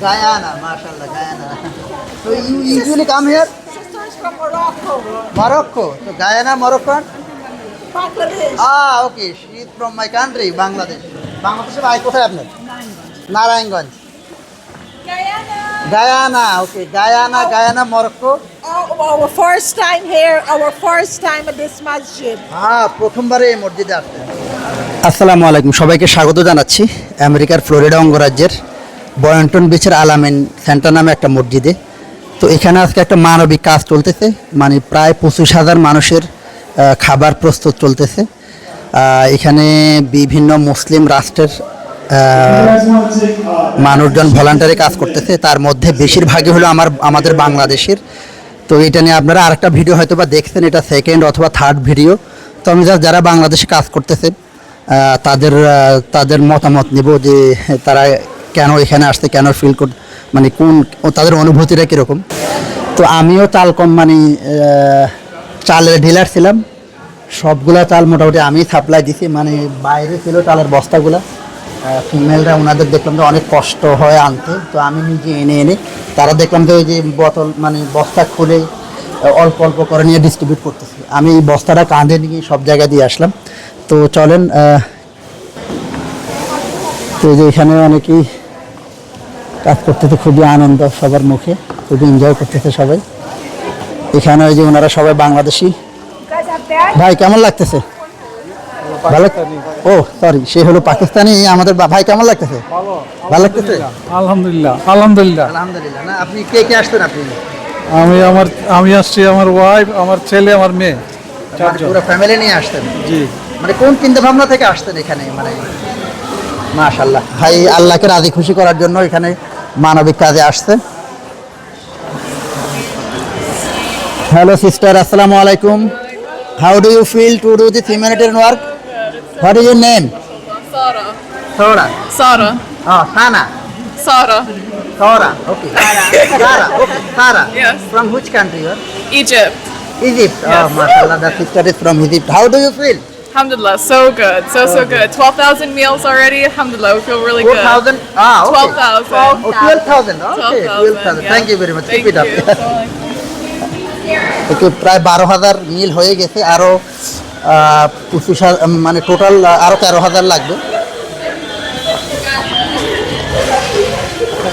Guyana, mashallah, Guyana. So you usually come here? Sisters from Morocco, Morocco. So Guyana, Moroccan? Bangladesh. Ah, okay. She is from my country, Bangladesh. বাংলাদেশের ভাই কোথায় আপনার Narayanganj Guyana. Guyana okay Guyana Guyana Morocco Oh, our first time here, our first time at this masjid. হ্যাঁ প্রথমবারে এই মসজিদে আসছেন আসসালামু আলাইকুম সবাইকে স্বাগত জানাচ্ছি আমেরিকার ফ্লোরিডা অঙ্গরাজ্যের বয়ন্টন বিচের আলামিন সেন্টার নামে একটা মসজিদে। তো এখানে আজকে একটা মানবিক কাজ চলতেছে মানে প্রায় পঁচিশ হাজার মানুষের খাবার প্রস্তুত চলতেছে। এখানে বিভিন্ন মুসলিম রাষ্ট্রের মানুষজন ভলান্টারি কাজ করতেছে। তার মধ্যে বেশিরভাগই হলো আমার, আমাদের বাংলাদেশের। তো এটা নিয়ে আপনারা আরেকটা ভিডিও হয়তো বা দেখছেন, এটা সেকেন্ড অথবা থার্ড ভিডিও। তো আমি just যারা বাংলাদেশে কাজ করতেছে তাদের তাদের মতামত নেব যে তারা কেন এখানে আসতে, কেন ফিল কর মানে কোন তাদের অনুভূতিটা কীরকম? তো আমিও চাল কম মানে চালের ডিলার ছিলাম। সবগুলা চাল মোটামুটি আমি সাপ্লাই দিছি। মানে বাইরে ছিল চালের বস্তাগুলা। ফিমেলরা ওনাদের দেখলাম যে অনেক কষ্ট হয় আনতে। তো আমি নিজে এনে এনে তারা দেখলাম যে ওই যে বোতল মানে বস্তা খুলে অল্প অল্প করে নিয়ে ডিস্ট্রিবিউট করতেছি। আমি এই বস্তাটা কাঁধে নিয়ে সব জায়গায় দিয়ে আসলাম। তো চলেন তো যে এখানে অনেকেই কাজ করতেছে খুবই আনন্দ সবার মুখে খুবই এনজয় করতেছে সবাই। এখানে ওই যে ওনারা সবাই বাংলাদেশি? ভাই কেমন লাগতেছে? ভালো ও সরি সে হলো পাকিস্তানি আমাদের ভাই কেমন লাগতেছে? ভালো। লাগতেছে? আলহামদুলিল্লাহ। আলহামদুলিল্লাহ আলহামদুলিল্লাহ। না আপনি কে কে আসতেন আপনি? আমি আমার আমি আসছি আমার ওয়াইফ আমার ছেলে আমার মেয়ে চারজন। পুরো ফ্যামিলি নিয়ে আসতেন জি। মানে কোন চিন্তা ভাবনা থেকে আসতেন এখানে? মানে মাশাল্লাহ ভাই আল্লাহকে রাজি খুশি করার জন্য এখানে মানবিক কাজে আসছে হ্যালো সিস্টার আসসালামু আলাইকুম how do you feel to do this humanitarian work what is your name. Sara. Oh. Sara. Yes. From which country? You are? Egypt. Egypt. Oh, mashallah. The sister is from Egypt. How do you feel? Alhamdulillah. So good. So, so good. 12,000 meals already. Alhamdulillah. We feel really Four good. thousand. Ah, okay. 12,000. Oh, twelve thousand. Okay, 12,000, twelve thousand. yeah. Thank you very much. Thank Keep it up. you. Okay প্রায় বারো হাজার মিল হয়ে গেছে আরও পঁচিশ মানে total আরও তেরো হাজার লাগবে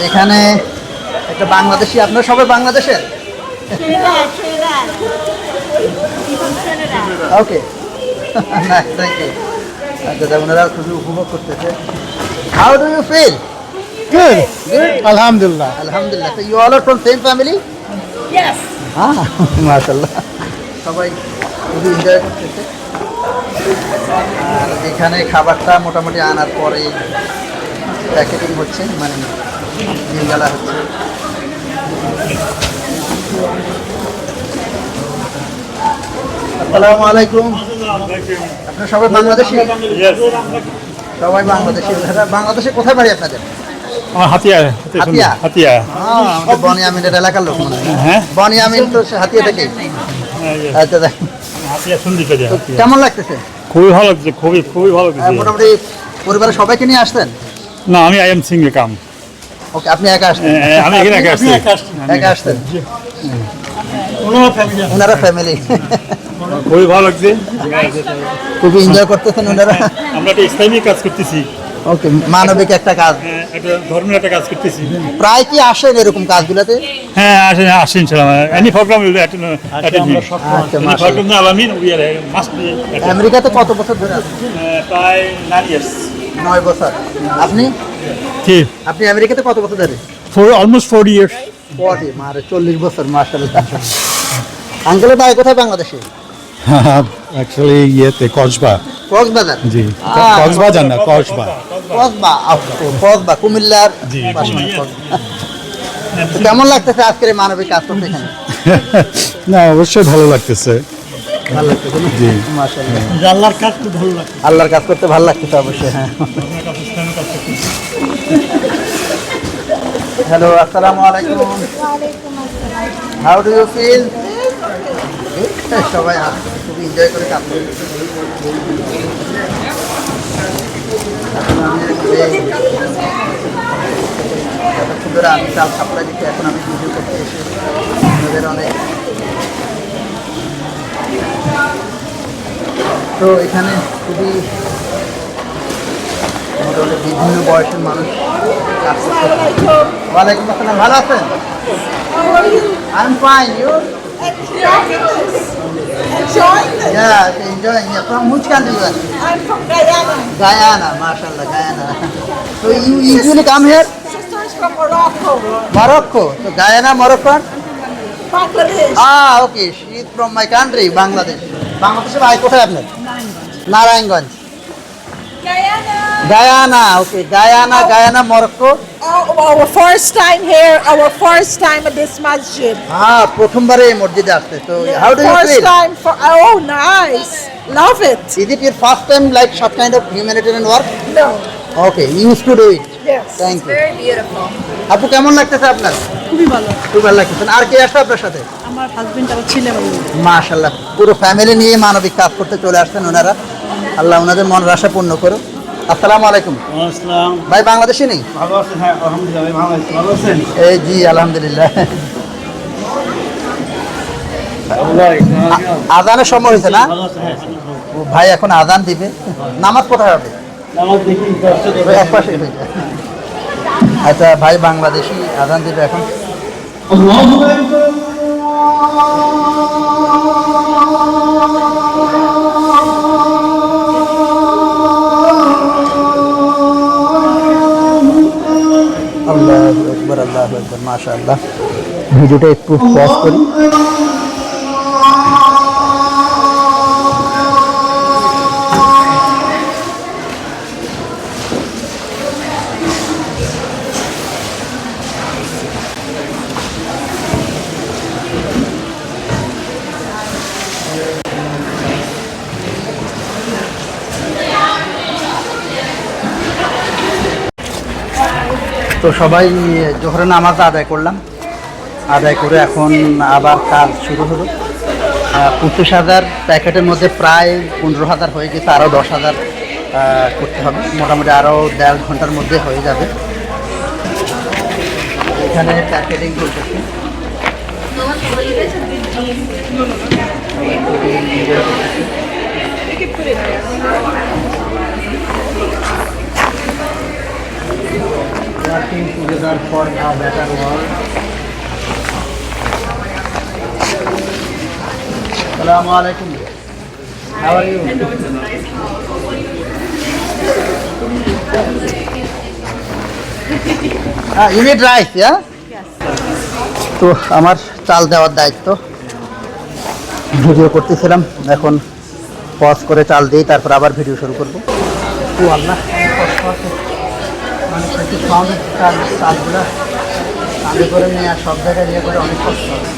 এখানে একটা বাংলাদেশি আপনারা সবাই বাংলাদেশের ওকে থ্যাংক ইউ আচ্ছা তা ওনারা খুবই উপভোগ করতেছে how do you feel good Good. আলহামদুলিল্লাহ। আলহামদুলিল্লাহ। তো you all are from same family Yes. মাশাল্লাহ সবাই খুবই এনজয় করতেছে। আর এখানে খাবারটা মোটামুটি আনার পরে প্যাকেটিং হচ্ছে মানে দিনবেলা হচ্ছে। আসসালামু আলাইকুম। আপনার সবাই বাংলাদেশি? সবাই বাংলাদেশি। বাংলাদেশে কোথায় বাড়ি আপনাদের? আমার হাতিয়া হাতিয়া? হাতিয়া? হ্যাঁ আমাদের এলাকার লোক হয়। হ্যাঁ? তো হাতিয়া থেকে আচ্ছা তো কেমন লাগতেছে? খুবই ভালো লাগছে খুবই খুবই ভালো লাগছে। মোটামুটি পরিবারের সবাইকে নিয়ে আসতেন না আমি I am single come. Okay আপনি একা আসতেন আমি এখানে একা আসছি। একা আসতেন ওনারা ফ্যামিলি খুবই ভালো লাগছে। খুবই এনজয় করতেছেন ওনারা? আমরা একটা ইসলামিক কাজ করতেছি। ওকে মানবিক একটা কাজ। হ্যাঁ, একটা ধর্মের একটা কাজ করতেছি। প্রায় কি আসেন এরকম কাজগুলোতে? হ্যাঁ আসেন আসেন ইনশাআল্লাহ এনি প্রোগ্রাম উইল অ্যাটেন্ড আচ্ছা মাশাআল্লাহ। Programme Alamin we are must আমেরিকাতে কত বছর ধরে আছেন? প্রায় নাইন ইয়ার্স নয় বছর। আপনি? কি আপনি আমেরিকাতে কত বছর ধরে? ফর অলমোস্ট ফোর ইয়ার্স পরে মারে চল্লিশ বছর মার্শাল্লাহ আঙ্কেলের বাড়ি কোথায় বাংলাদেশে? অ্যাকচুয়ালি ইয়েতে কসবা কক্সবাজার? জি কক্সবাজার না কসবা কসবা কসবা কুমিল্লার। কেমন লাগতেছে আজকের মানবিক কাজ করতে এখানে? না অবশ্যই ভালো লাগতেছে। ভালো লাগতেছে না? জি। মাশাআল্লাহ। আল্লাহর কাজ খুব ভালো লাগে আল্লাহর কাজ করতে ভালো লাগতেছে অবশ্যই হ্যাঁ। হ্যালো আসসালামু আলাইকুম। হাউ ডু ইউ ফিল সবাই এনজয় করে করছে খুব ধরে আমি চাল সাপ্লাই দিচ্ছি এখন আমি ভিডিও করতে এসে আপনাদের অনেক। তো এখানে খুবই মোটামুটি বিভিন্ন বয়সের মানুষ ওয়ালাইকুম আসসালাম ভালো আছেন? বাংলাদেশ বাংলাদেশে ভাই কোথায় আপনার? Narayanganj. Guyana. Guyana okay Guyana Guyana Morocco Oh, our first time here, our first time at this masjid. হ্যাঁ প্রথমবারে এই মসজিদে আসছে তো how do you first feel time for oh nice. Love it. Is it your first time like সব kind of humanitarian work No. Okay use to do it Yes. Thank you Very beautiful. আপু কেমন লাগতেছে আপনার খুবই ভালো খুব ভালো লাগতেছে আর কে আসছে আপনার সাথে আমার হাজবেন্ড আমার ছেলে আমার পুরো ফ্যামিলি নিয়ে মানবিক কাজ করতে চলে আসছেন ওনারা আল্লাহ ওনাদের মনের আশা পূর্ণ করো আসসালামু আলাইকুম। ভাই বাংলাদেশি নেই? ভালো আছেন হ্যাঁ আলহামদুলিল্লাহ ভালো ভালো আছেন? এই জি আলহামদুলিল্লাহ। আজানের সময় হয়েছে না? হ্যাঁ ভাই এখন আজান দিবে। নামাজ কোথায় হবে? এক পাশে আচ্ছা ভাই বাংলাদেশি আজান দিবে এখন? একবার আল্লাহ একবার মাশা আল্লাহ ভিডিওটা একটু পজ করি। তো সবাই জোহরে নামাজ আদায় করলাম। আদায় করে এখন আবার কাজ শুরু হলো। পঁচিশ হাজার প্যাকেটের মধ্যে প্রায় পনেরো হাজার হয়ে গেছে, আরও দশ হাজার করতে হবে। মোটামুটি আরও দেড় ঘণ্টার মধ্যে হয়ে যাবে। এখানে প্যাকেটিং করতেছে। Working together for a better world. Assalamu alaikum. How are you? Ah, you need rice, yeah? তো আমার চাল দেওয়ার দায়িত্ব ভিডিও করতেছিলাম এখন পজ করে চাল দিই তারপর আবার ভিডিও শুরু করব ও আল্লাহ মানে সেটি কম চাল চালগুলো কাঁধে করে নিয়ে আর সব জায়গায় নিয়ে করে অনেক কষ্ট হবে।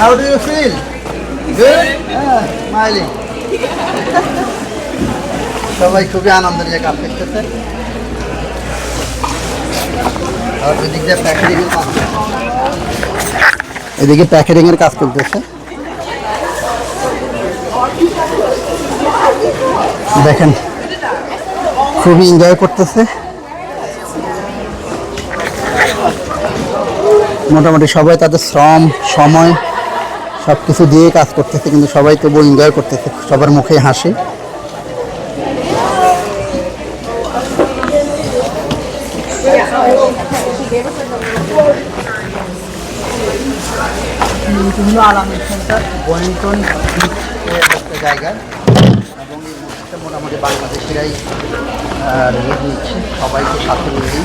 How do you feel good সবাই খুবই আনন্দ নিয়ে কাজ করতেছে। আর ওই দিক দিয়ে প্যাকেটিং এদিকে প্যাকেটিং এর কাজ করতেছে। দেখেন খুবই এনজয় করতেছে। মোটামুটি সবাই তাদের শ্রম, সময় সব কিছু দিয়ে কাজ করতেছে, কিন্তু সবাই তবু এনজয় করতেছে, সবার মুখে হাসি। জায়গা। এবং এই মসজিদটা মোটামুটি বাংলাদেশিরাই রেট নিচ্ছে সবাইকে সাথে নিয়েই